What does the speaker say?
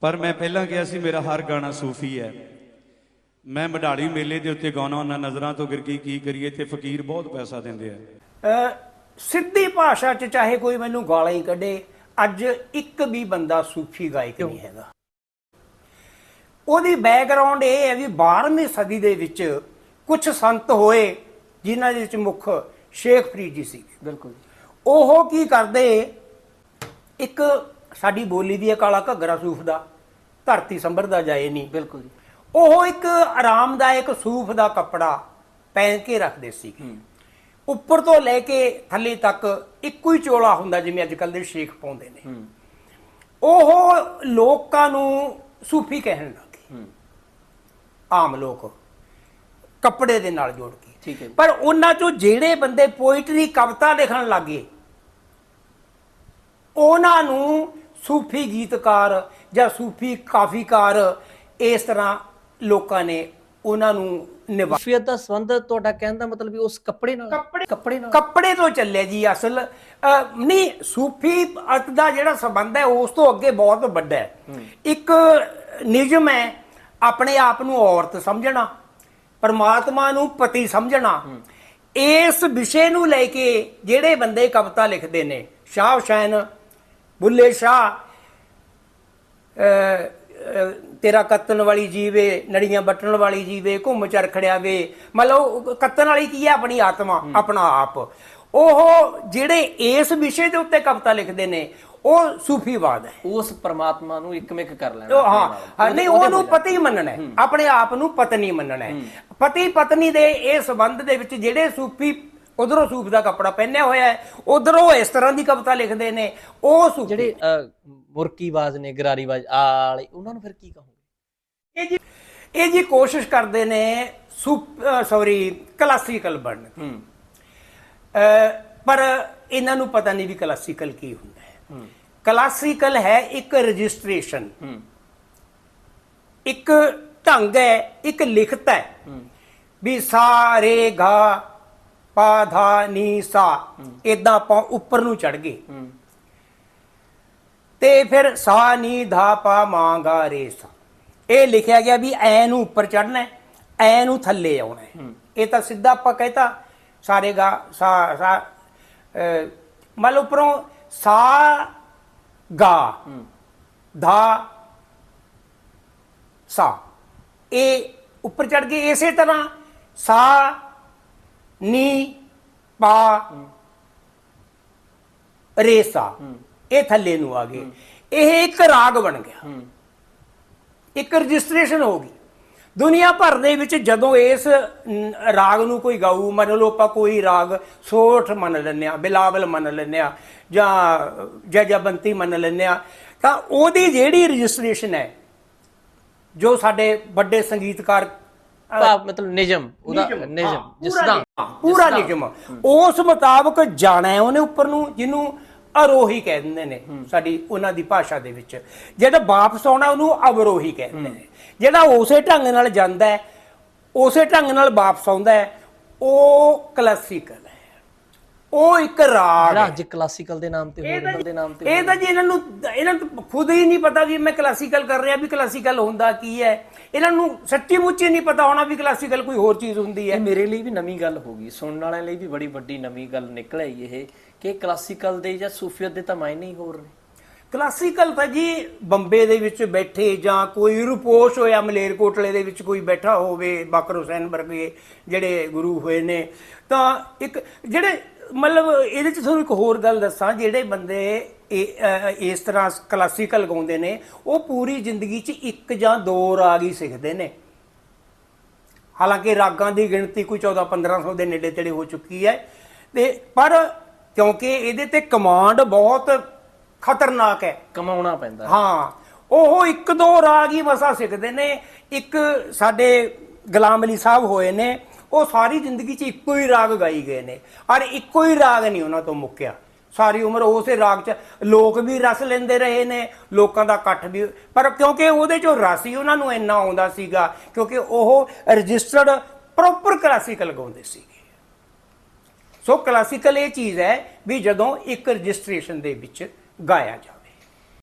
ਪਰ ਮੈਂ ਪਹਿਲਾਂ ਕਿਹਾ ਸੀ ਮੇਰਾ ਹਰ ਗਾਣਾ ਸੂਫੀ ਹੈ। ਮੈਂ ਮਢਾਲੀ ਮੇਲੇ ਦੇ ਉੱਤੇ ਗਾਉਣਾ ਉਹਨਾਂ ਨਜ਼ਰਾਂ ਤੋਂ ਗਿਰ ਗਈ ਕੀ ਕਰੀਏ ਤੇ ਫਕੀਰ ਬਹੁਤ ਪੈਸਾ ਦਿੰਦੇ ਆ। ਅ, ਸਿੱਧੀ ਭਾਸ਼ਾ 'ਚ ਚਾਹੇ ਕੋਈ ਮੈਨੂੰ ਗਾਲਾਂ ਹੀ ਕੱਢੇ ਅੱਜ ਇੱਕ ਵੀ ਬੰਦਾ ਸੂਫੀ ਗਾਇਕ ਨਹੀਂ ਹੈਗਾ। ਉਹਦੀ ਬੈਕਗ੍ਰਾਉਂਡ ਇਹ ਹੈ ਵੀ 12ਵੀਂ ਸਦੀ ਦੇ ਵਿੱਚ ਕੁਝ ਸੰਤ ਹੋਏ ਜਿਨ੍ਹਾਂ ਦੇ ਵਿੱਚ ਮੁੱਖ ਸ਼ੇਖ ਫਰੀਦ ਜੀ ਸੀ ਬਿਲਕੁਲ ਉਹ ਕੀ ਕਰਦੇ ਇੱਕ ਸਾਡੀ ਬੋਲੀ ਦੀ ਹੈ ਕਾਲਾ ਘੱਗਰਾ ਸੂਫ ਦਾ ਧਰਤੀ ਸੰਭਰਦਾ ਜਾਏ ਨਹੀਂ। ਬਿਲਕੁਲ ਉਹ ਇੱਕ ਆਰਾਮਦਾਇਕ ਸੂਫ ਦਾ ਕੱਪੜਾ ਪਹਿਨ ਕੇ ਰੱਖਦੇ ਸੀ। ਉੱਪਰ ਤੋਂ ਲੈ ਕੇ ਥੱਲੇ ਤੱਕ ਇੱਕੋ ਹੀ ਚੋਲਾ ਹੁੰਦਾ ਜਿਵੇਂ ਅੱਜ ਕੱਲ ਦੇ ਸ਼ੇਖ ਪਾਉਂਦੇ ਨੇ। ਉਹ ਲੋਕਾਂ ਨੂੰ ਸੂਫੀ ਕਹਿਣ ਲੱਗੇ। ਆਮ ਲੋਕ ਕੱਪੜੇ ਦੇ ਨਾਲ ਜੋੜ ਕੇ। ਠੀਕ ਹੈ ਜੀ। ਪਰ ਉਹਨਾਂ ਚੋਂ ਜਿਹੜੇ ਬੰਦੇ ਪੋਇਟਰੀ ਕਵਿਤਾ ਲਿਖਣ ਲੱਗੇ ਉਹਨਾਂ ਨੂੰ ਸੂਫੀ ਗੀਤਕਾਰ ਜਾਂ ਸੂਫੀ ਕਾਫੀਕਾਰ ਇਸ ਤਰ੍ਹਾਂ ਲੋਕਾਂ ਨੇ ਉਹਨਾਂ ਨੂੰ ਨਿਭਾ ਸੂਫੀਅਤ ਦਾ ਸੰਬੰਧ ਤੁਹਾਡਾ ਕਹਿਣ ਦਾ ਮਤਲਬ ਵੀ ਉਸ ਕੱਪੜੇ ਨਾਲ ਕੱਪੜੇ ਕੱਪੜੇ ਨਾਲ ਕੱਪੜੇ ਤੋਂ ਚੱਲੇ ਜੀ ਅਸਲ। ਨਹੀਂ ਸੂਫੀ ਅਤ ਦਾ ਜਿਹੜਾ ਸੰਬੰਧ ਹੈ ਉਸ ਤੋਂ ਅੱਗੇ ਬਹੁਤ ਵੱਡਾ ਹੈ। ਇੱਕ ਨਿਯਮ ਹੈ ਆਪਣੇ ਆਪ ਨੂੰ ਔਰਤ ਸਮਝਣਾ ਪਰਮਾਤਮਾ ਨੂੰ ਪਤੀ ਸਮਝਣਾ। ਇਸ ਵਿਸ਼ੇ ਨੂੰ ਲੈ ਕੇ ਜਿਹੜੇ ਬੰਦੇ ਕਵਿਤਾ ਲਿਖਦੇ ਨੇ ਸ਼ਾਹ ਹੁਸੈਨ ਬੁੱਲੇ ਸ਼ਾਹ ਤੇਰਾ ਕੱਤਣ ਵਾਲੀ ਜੀਵੇ ਨੜੀਆਂ ਵੱਟਣ ਵਾਲੀ ਜੀਵੇ ਘੁੰਮ ਚਰਖੜਿਆ ਵੇ ਮਤਲਬ ਕੱਤਣ ਵਾਲੀ ਕੀ ਹੈ ਆਪਣੀ ਆਤਮਾ ਆਪਣਾ ਆਪ। ਉਹ ਜਿਹੜੇ ਇਸ ਵਿਸ਼ੇ ਦੇ ਉੱਤੇ ਕਵਿਤਾ ਲਿਖਦੇ ਨੇ ਉਹ ਸੂਫੀਵਾਦ ਹੈ। ਉਸ ਪਰਮਾਤਮਾ ਨੂੰ ਇੱਕਮਿਕ ਕਰ ਲੈਣਾ ਹਾਂ ਨਹੀਂ ਉਹਨੂੰ। ਪਤੀ ਮੰਨਣਾ ਹੈ। ਆਪਣੇ ਆਪ ਨੂੰ ਪਤਨੀ ਮੰਨਣਾ ਹੈ। ਪਤੀ ਪਤਨੀ ਦੇ ਇਹ ਸੰਬੰਧ ਦੇ ਵਿੱਚ ਜਿਹੜੇ ਸੂਫੀ ਉਧਰੋਂ ਸੂਫ ਦਾ ਕੱਪੜਾ ਪਹਿਨਿਆ ਹੋਇਆ ਹੈ ਉਧਰੋਂ ਇਸ ਤਰ੍ਹਾਂ ਦੀ ਕਵਿਤਾ ਲਿਖਦੇ ਨੇ ਉਹ ਸੂਫੀ ਜਿਹੜੇ ਮੁਰਕੀਬਾਜ਼ ਨੇ ਗਰਾਰੀਬਾਜ਼ ਆ ਵਾਲੇ ਉਹਨਾਂ ਨੂੰ ਫਿਰ ਕੀ ਕਹੋਗੇ? ਇਹ ਜੀ ਇਹ ਜੀ ਕੋਸ਼ਿਸ਼ ਕਰਦੇ ਨੇ ਸੌਰੀ ਕਲਾਸੀਕਲ ਬਣਨ ਪਰ ਇਹਨਾਂ ਨੂੰ ਪਤਾ ਨਹੀਂ ਵੀ ਕਲਾਸੀਕਲ ਕੀ ਹੁੰਦਾ ਹੈ। ਕਲਾਸੀਕਲ ਹੈ ਇੱਕ ਰਜਿਸਟ੍ਰੇਸ਼ਨ। ਇੱਕ ਢੰਗ ਹੈ ਇੱਕ ਲਿਖਤ ਹੈ। ਵੀ ਸਾ ਰੇ ਗਾ ਪਾ ਧਾ ਨੀ ਸਾ ਇਦਾਂ ਆਪਾਂ ਉੱਪਰ ਨੂੰ ਚੜ ਗਏ। ਤੇ ਫਿਰ ਸਾ ਨੀ ਧਾ ਪਾ ਮਾ ਗਾ ਰੇ ਸਾ। ਇਹ ਲਿਖਿਆ ਗਿਆ ਵੀ ਐ ਨੂੰ ਉੱਪਰ ਚੜਨਾ ਐ ਨੂੰ ਥੱਲੇ ਆਉਣਾ ਇਹ ਤਾਂ ਸਿੱਧਾ ਆਪਾਂ ਕਹਿਤਾ ਸਾਰੇ ਗਾ ਸਾ ਸਾ ਲਓ ਉੱਪਰੋਂ ਸਾ ਗਾ ਧਾ ਸਾ। ਇਹ ਉੱਪਰ ਚੜ ਗਏ ਇਸੇ ਤਰ੍ਹਾਂ ਸਾ ਨੀ ਪਾ ਰੇ ਸਾ ਇਹ ਥੱਲੇ ਨੂੰ ਆ ਗਏ। ਇਹ ਇੱਕ ਰਾਗ ਬਣ ਗਿਆ। ਇੱਕ ਰਜਿਸਟ੍ਰੇਸ਼ਨ ਹੋ ਗਈ। ਦੁਨੀਆ ਭਰ ਦੇ ਵਿੱਚ ਜਦੋਂ ਇਸ ਰਾਗ ਨੂੰ ਕੋਈ ਗਾਊ ਮੰਨ ਲਓ ਆਪਾਂ ਕੋਈ ਰਾਗ ਸੋਠ ਮੰਨ ਲੈਂਦੇ ਆ ਬਿਲਾਵਲ ਮੰਨ ਲੈਂਦੇ ਆ ਜਾਂ ਜਜਬੰਤੀ ਮੰਨ ਲੈਂਦੇ ਆ ਤਾਂ ਉਹਦੀ ਜਿਹੜੀ ਰਜਿਸਟ੍ਰੇਸ਼ਨ ਹੈ ਜੋ ਸਾਡੇ ਵੱਡੇ ਸੰਗੀਤਕਾਰ ਭਾਵ ਮਤਲਬ ਨਿਜਮ ਉਹਦਾ ਨਿਯਮ, ਹਾਂ, ਨਿਜਮ ਜਿਸ ਪੂਰਾ ਦਾ ਨਿਯਮ, ਪੂਰਾ ਨਿਯਮ। ਉਸ ਮੁਤਾਬਕ ਜਾਣਾ ਹੈ ਉਹਨੇ ਉੱਪਰ ਨੂੰ ਜਿਹਨੂੰ ਅਰੋਹੀ ਕਹਿ ਦਿੰਦੇ ਨੇ ਸਾਡੀ ਉਹਨਾਂ ਦੀ ਭਾਸ਼ਾ ਦੇ ਵਿੱਚ। ਜਿਹੜਾ ਵਾਪਸ ਆਉਣਾ ਉਹਨੂੰ ਅਵਰੋਹੀ ਕਹਿੰਦੇ ਨੇ। ਜਿਹੜਾ ਉਸੇ ਢੰਗ ਨਾਲ ਜਾਂਦਾ ਹੈ ਉਸੇ ਢੰਗ ਨਾਲ ਵਾਪਸ ਆਉਂਦਾ ਹੈ ਉਹ ਕਲਾਸੀਕਲ ਹੈ। ਉਹ ਇੱਕ ਰਾਗ ਜਿਹੜਾ ਹੈ ਅੱਜ ਕਲਾਸੀਕਲ ਦੇ ਨਾਮ ਤੇ ਇਹ ਤਾਂ ਹੋਰ ਦੇ ਨਾਮ ਤੇ ਇਹ ਤਾਂ ਜੀ ਇਹਨਾਂ ਨੂੰ ਇਹਨਾਂ ਨੂੰ ਖੁਦ ਹੀ ਨਹੀਂ ਪਤਾ ਵੀ ਮੈਂ ਕਲਾਸੀਕਲ ਕਰ ਰਿਹਾ ਵੀ ਕਲਾਸੀਕਲ ਹੁੰਦਾ ਕੀ ਹੈ। ਇਹਨਾਂ ਨੂੰ ਸੱਚੀ ਮੁੱਚੀ ਨਹੀਂ ਪਤਾ ਹੋਣਾ ਵੀ ਕਲਾਸੀਕਲ ਕੋਈ ਹੋਰ ਚੀਜ਼ ਹੁੰਦੀ ਹੈ। ਇਹ ਮੇਰੇ ਲਈ ਵੀ ਨਵੀਂ ਗੱਲ ਹੋ ਗਈ ਸੁਣਨ ਵਾਲਿਆਂ ਲਈ ਵੀ ਬੜੀ ਵੱਡੀ ਨਵੀਂ ਗੱਲ ਨਿਕਲ ਆਈ ਇਹ ਕਿ ਕਲਾਸੀਕਲ ਦੇ ਜਾਂ ਸੂਫੀਅਤ ਦੇ ਤਾਂ ਮਾਇਨੇ ਹੀ ਹੋਰ ਨੇ। ਕਲਾਸੀਕਲ ਤਾਂ ਜੀ ਬੰਬੇ ਦੇ ਵਿੱਚ ਬੈਠੇ ਜਾਂ ਕੋਈ ਰੁਪੋਸ਼ ਹੋਇਆ ਮਲੇਰਕੋਟਲੇ ਦੇ ਵਿੱਚ ਕੋਈ ਬੈਠਾ ਹੋਵੇ ਬਕਰ ਹੁਸੈਨ ਵਰਗੇ ਜਿਹੜੇ ਗੁਰੂ ਹੋਏ ਨੇ ਤਾਂ ਇੱਕ ਜਿਹੜੇ ਮਤਲਬ ਇਹਦੇ ਚ ਤੁਹਾਨੂੰ ਇੱਕ ਹੋਰ ਗੱਲ ਦੱਸਾਂ ਜਿਹੜੇ ਬੰਦੇ ਇਸ ਤਰ੍ਹਾਂ ਕਲਾਸੀਕਲ ਗਾਉਂਦੇ ਨੇ ਉਹ ਪੂਰੀ ਜ਼ਿੰਦਗੀ 'ਚ ਇੱਕ ਜਾਂ ਦੋ ਰਾਗ ਹੀ ਸਿੱਖਦੇ ਨੇ। ਹਾਲਾਂਕਿ ਰਾਗਾਂ ਦੀ ਗਿਣਤੀ ਕੋਈ 14 1500 ਦੇ ਨੇੜੇ ਤੇੜੇ ਹੋ ਚੁੱਕੀ ਹੈ। ਤੇ ਪਰ ਕਿਉਂਕਿ ਇਹਦੇ ਤੇ ਕਮਾਂਡ ਬਹੁਤ ਖਤਰਨਾਕ ਹੈ। ਕਮਾਉਣਾ ਪੈਂਦਾ ਹਾਂ ਉਹ ਇੱਕ ਦੋ ਰਾਗ ਹੀ ਮਸਾ ਸਿੱਖਦੇ ਨੇ। ਇੱਕ ਸਾਡੇ ਗੁਲਾਮ ਅਲੀ ਸਾਹਿਬ ਹੋਏ ਨੇ ਉਹ ਸਾਰੀ ਜ਼ਿੰਦਗੀ 'ਚ ਇੱਕੋ ਹੀ ਰਾਗ ਗਾਈ ਗਏ ਨੇ। ਔਰ ਇੱਕੋ ਹੀ ਰਾਗ ਨਹੀਂ ਉਹਨਾਂ ਤੋਂ ਮੁੱਕਿਆ। ਸਾਰੀ ਉਮਰ ਉਸੇ ਰਾਗ 'ਚ ਲੋਕ ਵੀ ਰਸ ਲੈਂਦੇ ਰਹੇ ਨੇ, ਲੋਕਾਂ ਦਾ ਇਕੱਠ ਵੀ ਪਰ ਕਿਉਂਕਿ ਉਹਦੇ 'ਚੋਂ ਰਸ ਹੀ ਉਹਨਾਂ ਨੂੰ ਇੰਨਾ ਆਉਂਦਾ ਸੀਗਾ, ਕਿਉਂਕਿ ਉਹ ਰਜਿਸਟਰਡ ਪ੍ਰੋਪਰ ਕਲਾਸੀਕਲ ਗਾਉਂਦੇ ਸੀਗੇ। ਸੋ ਕਲਾਸੀਕਲ ਇਹ ਚੀਜ਼ ਹੈ ਵੀ ਜਦੋਂ ਇੱਕ ਰਜਿਸਟ੍ਰੇਸ਼ਨ ਦੇ ਵਿੱਚ ਗਾਇਆ ਜਾਵੇ